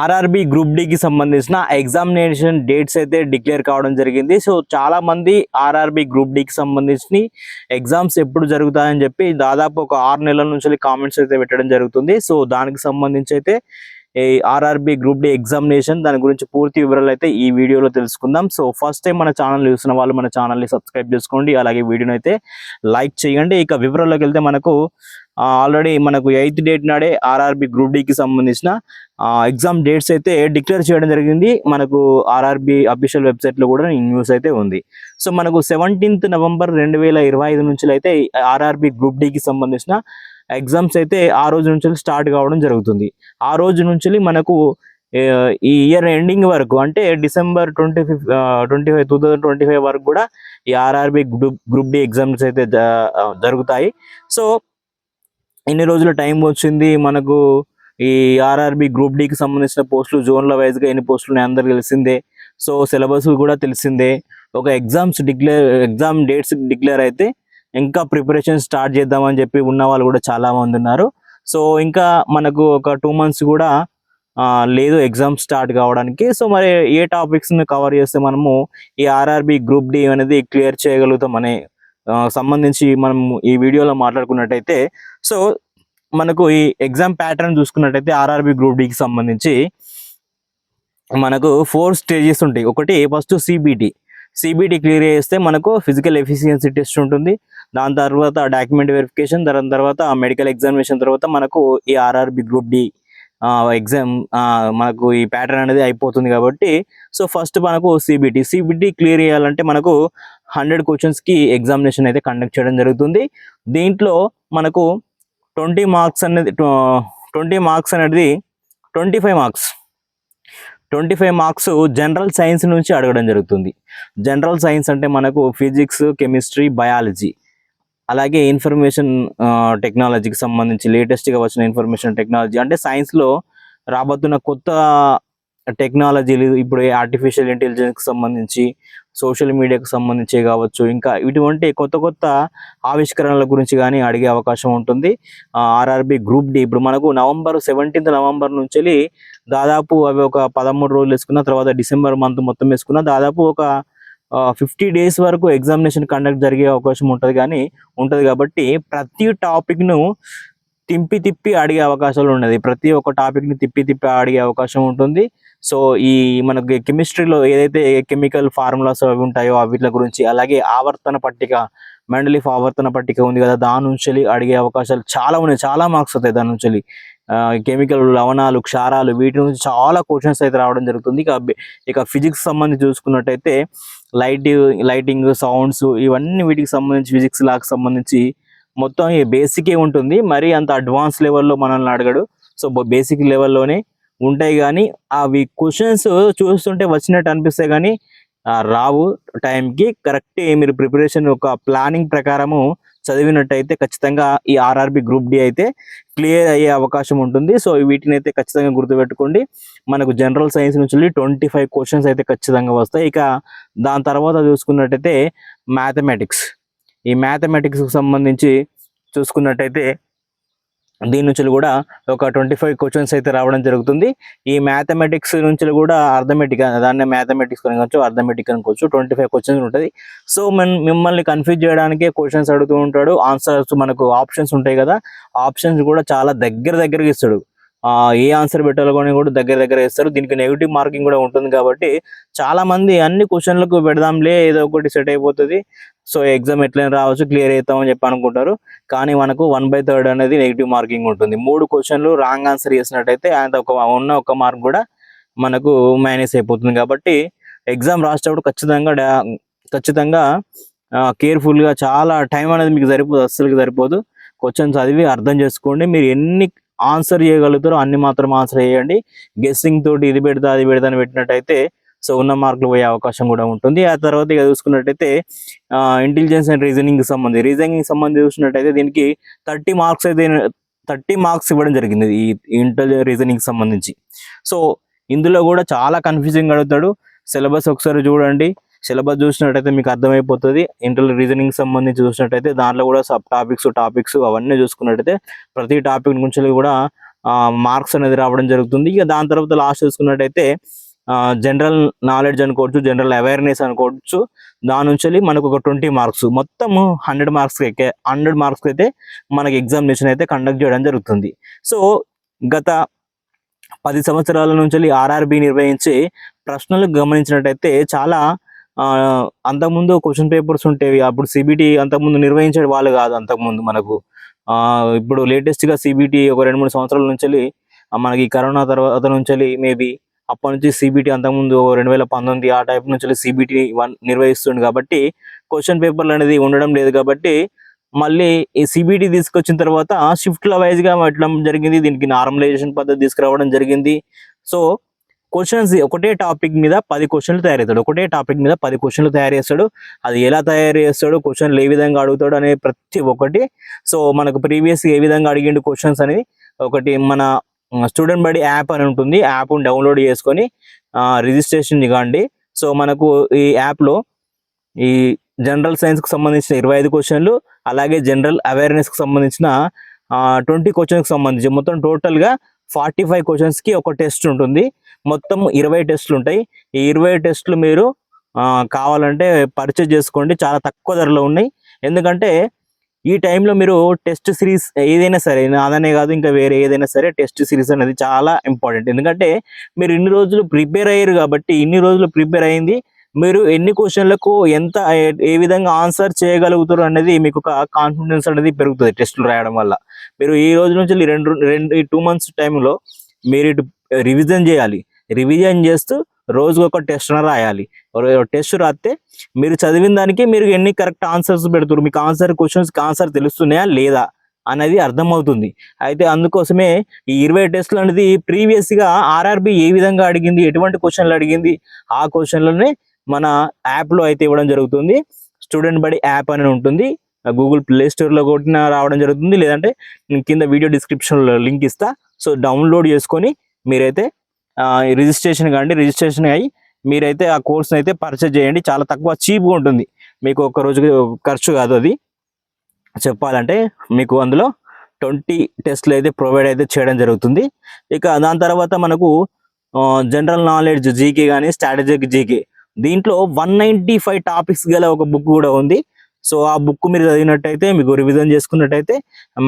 RRB group డికి సంబంధించిన examination dates అయితే డిక్లేర్ కావడం జరిగింది. సో చాలా మంది ఆర్ఆర్బి గ్రూప్ డికి సంబంధించి ఎగ్జామ్స్ ఎప్పుడు జరుగుతాయని చెప్పి దాదాపు ఒక ఆరు నెలల నుంచి కామెంట్స్ అయితే పెట్టడం జరుగుతుంది. సో దానికి సంబంధించి అయితే ఈ ఆర్ఆర్బి గ్రూప్ డి ఎగ్జామినేషన్ దాని గురించి పూర్తి వివరాలు అయితే ఈ వీడియోలో తెలుసుకుందాం. సో ఫస్ట్ టైం మన ఛానల్ చూసిన వాళ్ళు మన ఛానల్ని సబ్స్క్రైబ్ చేసుకోండి. అలాగే వీడియోని అయితే లైక్ చేయండి. ఇక వివరాల్లోకి వెళ్తే మనకు ఆల్రెడీ మనకు ఎయిత్ డేట్ నాడే ఆర్ఆర్బి గ్రూప్ డికి సంబంధించిన ఎగ్జామ్ డేట్స్ అయితే డిక్లేర్ చేయడం జరిగింది. మనకు ఆర్ఆర్బి అఫీషియల్ వెబ్సైట్లో కూడా ఈ న్యూస్ అయితే ఉంది. సో మనకు సెవెంటీన్త్ నవంబర్ రెండు వేల ఇరవై ఐదు నుంచి అయితే ఆర్ఆర్బి గ్రూప్ డికి సంబంధించిన ఎగ్జామ్స్ అయితే ఆ రోజు నుంచి స్టార్ట్ కావడం జరుగుతుంది. ఆ రోజు నుంచి మనకు ఈ ఇయర్ ఎండింగ్ వరకు అంటే December twenty fif twenty five two thousand twenty five వరకు కూడా ఈ RRB group group D exams అయితే జరుగుతాయి. సో ఇన్ని రోజుల టైం వచ్చింది మనకు ఈ ఆర్ఆర్బి గ్రూప్ డికి సంబంధించిన పోస్టులు జోన్ల వైజ్గా ఎన్ని పోస్టులు ఉన్నాయి తెలిసిందే. సో సిలబస్ కూడా తెలిసిందే. ఒక exams declare exam dates declare అయితే ఇంకా ప్రిపరేషన్ స్టార్ట్ చేద్దామని చెప్పి ఉన్న వాళ్ళు కూడా చాలా మంది ఉన్నారు. సో ఇంకా మనకు ఒక టూ మంత్స్ కూడా లేదు ఎగ్జామ్ స్టార్ట్ కావడానికి. సో మరి ఏ టాపిక్స్ని కవర్ చేస్తే మనము ఈ ఆర్ఆర్బి గ్రూప్ డి అనేది క్లియర్ చేయగలుగుతాం అనే సంబంధించి మనం ఈ వీడియోలో మాట్లాడుకున్నట్టయితే. సో మనకు ఈ ఎగ్జామ్ ప్యాటర్న్ చూసుకున్నట్టయితే ఆర్ఆర్బి గ్రూప్ డికి సంబంధించి మనకు ఫోర్ స్టేజెస్ ఉంటాయి. ఒకటి ఫస్ట్ సిబిటి సిబిటీ క్లియర్ చేస్తే మనకు ఫిజికల్ ఎఫిషియన్సీ టెస్ట్ ఉంటుంది. దాని తర్వాత డాక్యుమెంట్ వెరిఫికేషన్ దాని తర్వాత మెడికల్ ఎగ్జామినేషన్ తర్వాత మనకు ఈ ఆర్ఆర్బి గ్రూప్ డి ఎగ్జామ్ మనకు ఈ ప్యాటర్న్ అనేది అయిపోతుంది కాబట్టి సో ఫస్ట్ మనకు సిబిటీ సిబిటీ క్లియర్ చేయాలంటే మనకు హండ్రెడ్ క్వశ్చన్స్కి ఎగ్జామినేషన్ అయితే కండక్ట్ చేయడం జరుగుతుంది. దీంట్లో మనకు ట్వంటీ మార్క్స్ అనేది ట్వంటీ మార్క్స్ అనేది twenty five marks twenty five marks general science నుంచి అడగడం జరుగుతుంది. జనరల్ సైన్స్ అంటే మనకు ఫిజిక్స్ కెమిస్ట్రీ బయాలజీ. అలాగే ఇన్ఫర్మేషన్ టెక్నాలజీకి సంబంధించి లేటెస్ట్గా వచ్చిన ఇన్ఫర్మేషన్ టెక్నాలజీ. అంటే సైన్స్లో రాబోతున్న కొత్త టెక్నాలజీలు ఇప్పుడు ఆర్టిఫిషియల్ ఇంటెలిజెన్స్కి సంబంధించి సోషల్ మీడియాకు సంబంధించి కావచ్చు ఇంకా ఇటువంటి కొత్త కొత్త ఆవిష్కరణల గురించి కానీ అడిగే అవకాశం ఉంటుంది. ఆర్ఆర్బి గ్రూప్ డి ఇప్పుడు మనకు నవంబర్ సెవెంటీన్త్ నవంబర్ నుంచి దాదాపు అవి ఒక పదమూడు రోజులు వేసుకున్న తర్వాత డిసెంబర్ మంత్ మొత్తం వేసుకున్న దాదాపు ఒక ఫిఫ్టీ డేస్ వరకు ఎగ్జామినేషన్ కండక్ట్ జరిగే అవకాశం ఉంటుంది కానీ ఉంటుంది కాబట్టి ప్రతి టాపిక్ను తిప్పి తిప్పి అడిగే అవకాశాలు ఉన్నది. ప్రతి ఒక్క టాపిక్ని తిప్పి తిప్పి అడిగే అవకాశం ఉంటుంది. సో ఈ మనకి కెమిస్ట్రీలో ఏదైతే కెమికల్ ఫార్ములాస్ అవి ఉంటాయో వీటి గురించి అలాగే ఆవర్తన పట్టిక మెండలిఫ్ ఆవర్తన పట్టిక ఉంది కదా దాని నుంచి అడిగే అవకాశాలు చాలా ఉన్నాయి చాలా మార్క్స్ వస్తాయి దాని నుంచి కెమికల్ లవణాలు క్షారాలు వీటి నుంచి చాలా క్వశ్చన్స్ అయితే రావడం జరుగుతుంది. ఇక ఇక ఫిజిక్స్ సంబంధించి చూసుకున్నట్టయితే లైట్ లైటింగ్ సౌండ్స్ ఇవన్నీ వీటికి సంబంధించి ఫిజిక్స్ లాకి సంబంధించి మొత్తం ఈ బేసికే ఉంటుంది. మరి అంత అడ్వాన్స్ లెవెల్లో మనల్ని అడగడు. సో బేసిక్ లెవెల్లోనే ఉంటాయి కానీ అవి క్వశ్చన్స్ చూస్తుంటే వచ్చినట్టు అనిపిస్తాయి కానీ రావు టైంకి కరెక్ట్ మీరు ప్రిపరేషన్ ఒక ప్లానింగ్ ప్రకారము చదివినట్టయితే ఖచ్చితంగా ఈ ఆర్ఆర్బి గ్రూప్ డి అయితే క్లియర్ అయ్యే అవకాశం ఉంటుంది. సో వీటిని అయితే ఖచ్చితంగా గుర్తుపెట్టుకోండి. మనకు జనరల్ సైన్స్ నుంచి ట్వంటీ ఫైవ్ క్వశ్చన్స్ అయితే ఖచ్చితంగా వస్తాయి. ఇక దాని తర్వాత చూసుకున్నట్టయితే మ్యాథమెటిక్స్ ఈ మ్యాథమెటిక్స్కి సంబంధించి చూసుకున్నట్టయితే దీని నుంచి కూడా ఒక ట్వంటీ ఫైవ్ క్వశ్చన్స్ అయితే రావడం జరుగుతుంది. ఈ మ్యాథమెటిక్స్ నుంచి కూడా అర్థమెటిక్ దాన్ని మ్యాథమెటిక్స్ అనుకోవచ్చు అర్థమెటిక్ అనుకోవచ్చు ట్వంటీ ఫైవ్ క్వశ్చన్స్ ఉంటుంది. సో మన మిమ్మల్ని కన్ఫ్యూజ్ చేయడానికి క్వశ్చన్స్ అడుగుతూ ఉంటాడు. ఆన్సర్స్ మనకు ఆప్షన్స్ ఉంటాయి కదా. ఆప్షన్స్ కూడా చాలా దగ్గర దగ్గరగా ఇస్తాడు. ఆ, ఏ ఆన్సర్ పెట్టాలో కానీ కూడా దగ్గర దగ్గర ఇస్తారు. దీనికి నెగిటివ్ మార్కింగ్ కూడా ఉంటుంది కాబట్టి చాలా మంది అన్ని క్వశ్చన్లకు పెడదాంలే ఏదో ఒకటి సెట్ అయిపోతుంది. సో ఎగ్జామ్ ఎట్లయినా రావచ్చు క్లియర్ అవుతామని చెప్పి అనుకుంటారు. కానీ మనకు వన్ బై థర్డ్ అనేది నెగిటివ్ మార్కింగ్ ఉంటుంది. మూడు క్వశ్చన్లు రాంగ్ ఆన్సర్ చేసినట్టయితే ఆయన ఒక ఉన్న ఒక మార్క్ కూడా మనకు మైనస్ అయిపోతుంది. కాబట్టి ఎగ్జామ్ రాసేటప్పుడు ఖచ్చితంగా ఖచ్చితంగా కేర్ఫుల్గా చాలా టైం అనేది మీకు సరిపోదు అస్సలు సరిపోదు. క్వశ్చన్ చదివి అర్థం చేసుకోండి. మీరు ఎన్ని ఆన్సర్ చేయగలుగుతారో అన్ని మాత్రం ఆన్సర్ చేయండి. గెస్సింగ్ తోటి ఇది పెడతా అది పెడతా అని పెట్టినట్టయితే సో ఉన్న మార్కులు పోయే అవకాశం కూడా ఉంటుంది. ఆ తర్వాత ఇక చూసుకున్నట్టయితే ఇంటెలిజెన్స్ అండ్ రీజనింగ్ సంబంధించి రీజనింగ్ సంబంధించి చూసినట్టయితే దీనికి థర్టీ మార్క్స్ అయితే థర్టీ మార్క్స్ ఇవ్వడం జరిగింది ఈ ఇంటెల్ రీజనింగ్ సంబంధించి. సో ఇందులో కూడా చాలా కన్ఫ్యూజింగ్ అడుగుతాడు సిలబస్ ఒకసారి చూడండి. సిలబస్ చూసినట్టయితే మీకు అర్థమైపోతుంది. ఇంటర్ రీజనింగ్ సంబంధించి చూసినట్టయితే దాంట్లో కూడా సబ్ టాపిక్స్ టాపిక్స్ అవన్నీ చూసుకున్నట్టయితే ప్రతి టాపిక్ నుంచి కూడా మార్క్స్ అనేది రావడం జరుగుతుంది. ఇక దాని తర్వాత లాస్ట్ చూసుకున్నట్టయితే జనరల్ నాలెడ్జ్ అనుకోవచ్చు జనరల్ అవేర్నెస్ అనుకోవచ్చు. దాని నుంచి మనకు ఒక ట్వంటీ మార్క్స్ మొత్తం హండ్రెడ్ మార్క్స్ ఎక్కే హండ్రెడ్ మార్క్స్ అయితే మనకి ఎగ్జామినేషన్ అయితే కండక్ట్ చేయడం జరుగుతుంది. సో గత పది సంవత్సరాల నుంచి ఆర్ఆర్బి నిర్వహించి ప్రశ్నలు గమనించినట్టయితే చాలా ఆ, అంతకుముందు క్వశ్చన్ పేపర్స్ ఉంటేవి అప్పుడు సిబిటి అంతకుముందు నిర్వహించే వాళ్ళు కాదు అంతకుముందు మనకు. ఇప్పుడు లేటెస్ట్గా సిబిటి ఒక రెండు మూడు సంవత్సరాల నుంచి మనకి కరోనా తర్వాత నుంచి మేబీ అప్పటి నుంచి సిబిటి అంతకుముందు రెండు వేల పంతొమ్మిది ఆ టైప్ నుంచి సిబిటి వన్ నిర్వహిస్తుంది కాబట్టి క్వశ్చన్ పేపర్లు అనేది ఉండడం లేదు కాబట్టి మళ్ళీ ఈ సిబిటి తీసుకొచ్చిన తర్వాత షిఫ్ట్ల వైజ్గా పెట్టడం జరిగింది. దీనికి నార్మలైజేషన్ పద్ధతి తీసుకురావడం జరిగింది. సో క్వశ్చన్స్ ఒకటే టాపిక్ మీద పది క్వశ్చన్లు తయారు చేస్తాడు ఒకటే టాపిక్ మీద పది క్వశ్చన్లు తయారు చేస్తాడు అది ఎలా తయారు చేస్తాడు క్వశ్చన్లు ఏ విధంగా అడుగుతాడు అనే ప్రతి ఒక్కటి. సో మనకు ప్రీవియస్ ఏ విధంగా అడిగిండు క్వశ్చన్స్ అనేది ఒకటి మన స్టూడెంట్ బడి యాప్ అని ఉంటుంది. యాప్ను డౌన్లోడ్ చేసుకొని రిజిస్ట్రేషన్ ఇవ్వండి సో మనకు ఈ యాప్లో ఈ జనరల్ సైన్స్కి సంబంధించిన ఇరవై ఐదు క్వశ్చన్లు అలాగే జనరల్ అవేర్నెస్కి సంబంధించిన ట్వంటీ క్వశ్చన్కి సంబంధించి మొత్తం టోటల్గా ఫార్టీ ఫైవ్ క్వశ్చన్స్కి ఒక టెస్ట్ ఉంటుంది. మొత్తం ఇరవై టెస్టులు ఉంటాయి. ఈ ఇరవై టెస్టులు మీరు కావాలంటే పర్చేజ్ చేసుకోండి. చాలా తక్కువ ధరలో ఉన్నాయి. ఎందుకంటే ఈ టైంలో మీరు టెస్ట్ సిరీస్ ఏదైనా సరే అదనే కాదు ఇంకా వేరే ఏదైనా సరే టెస్ట్ సిరీస్ అనేది చాలా ఇంపార్టెంట్ ఎందుకంటే మీరు ఇన్ని రోజులు ప్రిపేర్ అయ్యారు కాబట్టి ఇన్ని రోజులు ప్రిపేర్ అయింది మీరు ఎన్ని క్వశ్చన్లకు ఎంత ఏ- విధంగా ఆన్సర్ చేయగలుగుతారు అనేది మీకు ఒక కాన్ఫిడెన్స్ అనేది పెరుగుతుంది టెస్టులు రాయడం వల్ల. మీరు ఈ రోజు నుంచి రెండు రెండు ఈ టూ మంత్స్ టైంలో మీరు ఇటు రివిజన్ చేయాలి. రివిజన్ చేస్తూ రోజుకు ఒక టెస్ట్ రాయాలి. టెస్ట్ రాస్తే మీరు చదివిన దానికి మీరు ఎన్ని కరెక్ట్ ఆన్సర్స్ పెడుతున్నారు మీకు ఆన్సర్ క్వశ్చన్స్కి ఆన్సర్ తెలుస్తున్నాయా లేదా అనేది అర్థమవుతుంది. అయితే అందుకోసమే ఈ ఇరవై టెస్టులు అనేది ప్రీవియస్గా ఆర్ఆర్బి ఏ విధంగా అడిగింది? ఎటువంటి క్వశ్చన్లు అడిగింది? ఆ క్వశ్చన్లనే మన యాప్లో అయితే ఇవ్వడం జరుగుతుంది. స్టూడెంట్ బడి యాప్ అని ఉంటుంది. గూగుల్ ప్లే స్టోర్లో కొట్టిన రావడం జరుగుతుంది. లేదంటే కింద వీడియో డిస్క్రిప్షన్లో లింక్ ఇస్తా. సో డౌన్లోడ్ చేసుకొని మీరైతే రిజిస్ట్రేషన్ కానీ రిజిస్ట్రేషన్ అయ్యి మీరైతే ఆ కోర్స్ని అయితే పర్చేజ్ చేయండి. చాలా తక్కువ చీప్గా ఉంటుంది. మీకు ఒక రోజుకి ఖర్చు కాదు అది. చెప్పాలంటే మీకు అందులో ట్వంటీ టెస్ట్లు అయితే ప్రొవైడ్ అయితే చేయడం జరుగుతుంది. ఇక దాని తర్వాత మనకు జనరల్ నాలెడ్జ్ జీకే కానీ స్ట్రాటజిక్ జీకే. దీంట్లో వన్ నైంటీ ఫైవ్ టాపిక్స్ గల ఒక బుక్ కూడా ఉంది. సో ఆ బుక్ మీరు చదివినట్టయితే మీకు రివిజన్ చేసుకున్నట్టయితే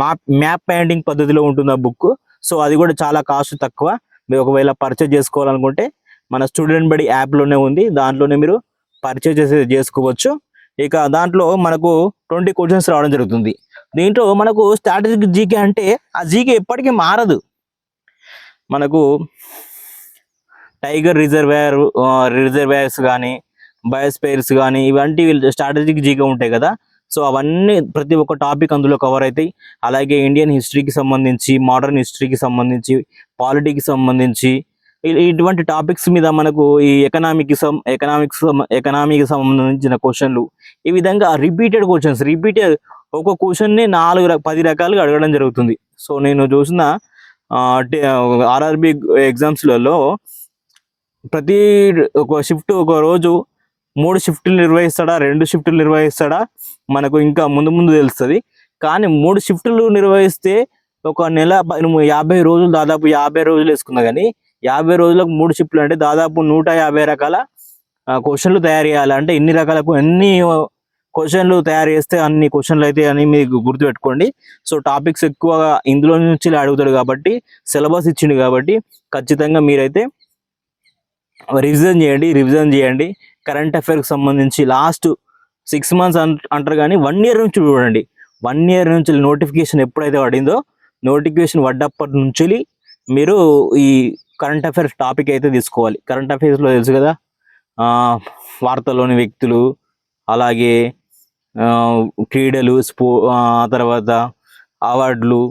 మ్యాప్ మ్యాప్ పెయింటింగ్ పద్ధతిలో ఉంటుంది ఆ బుక్. సో అది కూడా చాలా కాస్ట్ తక్కువ. మీరు ఒకవేళ పర్చేజ్ చేసుకోవాలనుకుంటే మన స్టూడెంట్ బడి యాప్లోనే ఉంది. దాంట్లోనే మీరు పర్చేజ్ చేసే చేసుకోవచ్చు. ఇక దాంట్లో మనకు ట్వంటీ క్వశ్చన్స్ రావడం జరుగుతుంది. దీంట్లో మనకు స్ట్రాటజిక్ జీకే అంటే ఆ జీకే ఎప్పటికీ మారదు. మనకు టైగర్ రిజర్వేర్ రిజర్వేర్స్ కానీ బయోస్పేర్స్ కానీ ఇవంటి స్ట్రాటజిక్ జీకే ఉంటాయి కదా. సో అవన్నీ ప్రతి ఒక్క టాపిక్ అందులో కవర్ అవుతాయి. అలాగే ఇండియన్ హిస్టరీకి సంబంధించి మోడర్న్ హిస్టరీకి సంబంధించి పాలిటీకి సంబంధించి ఇటువంటి టాపిక్స్ మీద మనకు ఈ ఎకనామిక్ ఎకనామిక్స్ ఎకనామీకి సంబంధించిన క్వశ్చన్లు ఈ విధంగా రిపీటెడ్ క్వశ్చన్స్ రిపీటెడ్ ఒక క్వశ్చన్ని నాలుగు పది రకాలుగా అడగడం జరుగుతుంది. సో నేను చూసిన ఆర్ఆర్బి ఎగ్జామ్స్లలో ప్రతి ఒక షిఫ్ట్ ఒక రోజు మూడు షిఫ్ట్లు నిర్వహిస్తాడా రెండు షిఫ్ట్లు నిర్వహిస్తాడా మనకు ఇంకా ముందు ముందు తెలుస్తుంది. కానీ మూడు షిఫ్ట్లు నిర్వహిస్తే ఒక నెల యాభై రోజులు దాదాపు యాభై రోజులు వేసుకున్నా కానీ యాభై రోజులకు మూడు షిఫ్ట్లు అంటే దాదాపు నూట యాభై రకాల క్వశ్చన్లు తయారు చేయాలి. అంటే ఎన్ని రకాల ఎన్ని క్వశ్చన్లు తయారు చేస్తే అన్ని క్వశ్చన్లు అయితే అని మీకు గుర్తుపెట్టుకోండి. సో టాపిక్స్ ఎక్కువగా ఇందులో నుంచి అడుగుతాడు కాబట్టి సిలబస్ ఇచ్చిండు కాబట్టి ఖచ్చితంగా మీరైతే రివిజన్ చేయండి రివిజన్ చేయండి. కరెంట్ అఫైర్కి సంబంధించి లాస్ట్ సిక్స్ మంత్స్ అంటారు కానీ వన్ ఇయర్ నుంచి చూడండి. వన్ ఇయర్ నుంచి నోటిఫికేషన్ ఎప్పుడైతే పడిందో నోటిఫికేషన్ పడ్డప్పటి నుంచి మీరు ఈ కరెంట్ అఫైర్స్ టాపిక్ అయితే తీసుకోవాలి. కరెంట్ అఫైర్స్లో తెలుసు కదా? వార్తల్లోని వ్యక్తులు అలాగే క్రీడలు స్పో తర్వాత అవార్డులు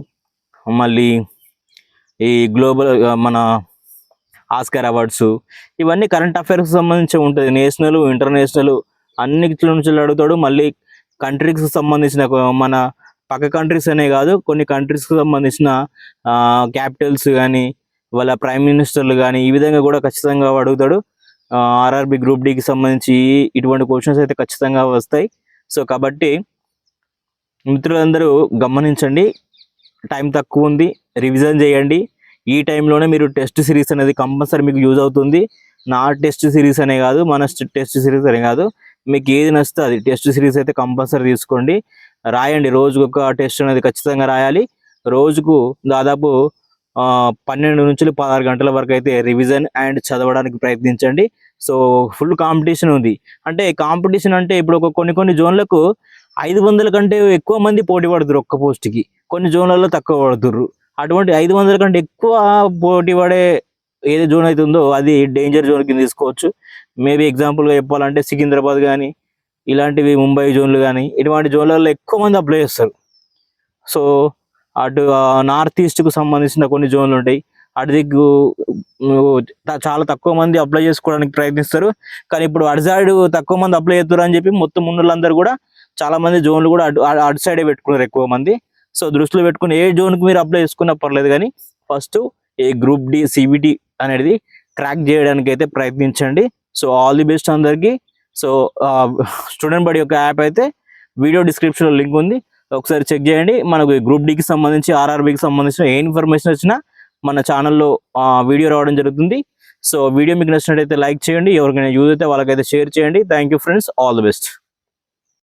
మళ్ళీ ఈ గ్లోబల్ మన ఆస్కార్ అవార్డ్స్ ఇవన్నీ కరెంట్ అఫైర్స్ సంబంధించి ఉంటుంది. నేషనల్ ఇంటర్నేషనల్ అన్నిటి నుంచి అడుగుతాడు. మళ్ళీ కంట్రీస్కి సంబంధించిన మన పక్క కంట్రీస్ అనే కాదు కొన్ని కంట్రీస్కి సంబంధించిన క్యాపిటల్స్ కానీ వాళ్ళ ప్రైమ్ మినిస్టర్లు కానీ ఈ విధంగా కూడా ఖచ్చితంగా అడుగుతాడు. ఆర్ఆర్బి గ్రూప్ డికి సంబంధించి ఇటువంటి క్వశ్చన్స్ అయితే ఖచ్చితంగా వస్తాయి. సో కాబట్టి మిత్రులందరూ గమనించండి. టైం తక్కువ ఉంది రివిజన్ చేయండి. ఈ టైంలోనే మీరు టెస్ట్ సిరీస్ అనేది కంపల్సరీ మీకు యూజ్ అవుతుంది. నా టెస్ట్ సిరీస్ అనే కాదు మన టెస్ట్ సిరీస్ అనే కాదు. మీకు ఏది నచ్చితే అది టెస్ట్ సిరీస్ అయితే కంపల్సరీ తీసుకోండి. రాయండి. రోజుకు ఒక టెస్ట్ అనేది ఖచ్చితంగా రాయాలి. రోజుకు దాదాపు పన్నెండు నుంచి పదహారు గంటల వరకు అయితే రివిజన్ అండ్ చదవడానికి ప్రయత్నించండి. సో ఫుల్ కాంపిటీషన్ ఉంది. అంటే కాంపిటీషన్ అంటే ఇప్పుడు ఒక కొన్ని కొన్ని జోన్లకు ఐదు వందల కంటే ఎక్కువ మంది పోటీ పడుతురు ఒక్క పోస్ట్కి కొన్ని జోన్లలో తక్కువ పడుతుర్రు. అటువంటి ఐదు వందల కంటే ఎక్కువ పోటీ పడే ఏది జోన్ అయితే ఉందో అది డేంజర్ జోన్ కింద తీసుకోవచ్చు. మేబీ ఎగ్జాంపుల్గా చెప్పాలంటే సికింద్రాబాద్ కానీ ఇలాంటివి ముంబై జోన్లు కానీ ఇటువంటి జోన్లలో ఎక్కువ మంది అప్లై చేస్తారు. సో అటు నార్త్ ఈస్ట్కు సంబంధించిన కొన్ని జోన్లు ఉంటాయి. అటు దిక్కు చాలా తక్కువ మంది అప్లై చేసుకోవడానికి ప్రయత్నిస్తారు. కానీ ఇప్పుడు అటు సైడ్ తక్కువ మంది అప్లై చేస్తారు అని చెప్పి మొత్తం ముందులందరూ కూడా చాలా మంది జోన్లు కూడా అటు అటు- అటు సైడే పెట్టుకున్నారు ఎక్కువ మంది. సో దృష్టిలో పెట్టుకుని ఏ జోన్కి మీరు అప్లై చేసుకున్నా పర్లేదు కానీ ఫస్ట్ ఏ గ్రూప్ డి సిబిటి అనేది క్రాక్ చేయడానికి అయితే ప్రయత్నించండి. సో ఆల్ ది బెస్ట్ అందరికీ. సో స్టూడెంట్ బడి యొక్క యాప్ అయితే వీడియో డిస్క్రిప్షన్లో లింక్ ఉంది. ఒకసారి చెక్ చేయండి. మనకు గ్రూప్ డికి సంబంధించి ఆర్ఆర్బికి సంబంధించిన ఏ ఇన్ఫర్మేషన్ వచ్చినా మన ఛానల్లో వీడియో రావడం జరుగుతుంది. సో వీడియో మీకు నచ్చినట్టయితే లైక్ చేయండి. ఎవరికైనా యూజ్ అయితే వాళ్ళకైతే షేర్ చేయండి. Thank you friends. All the best.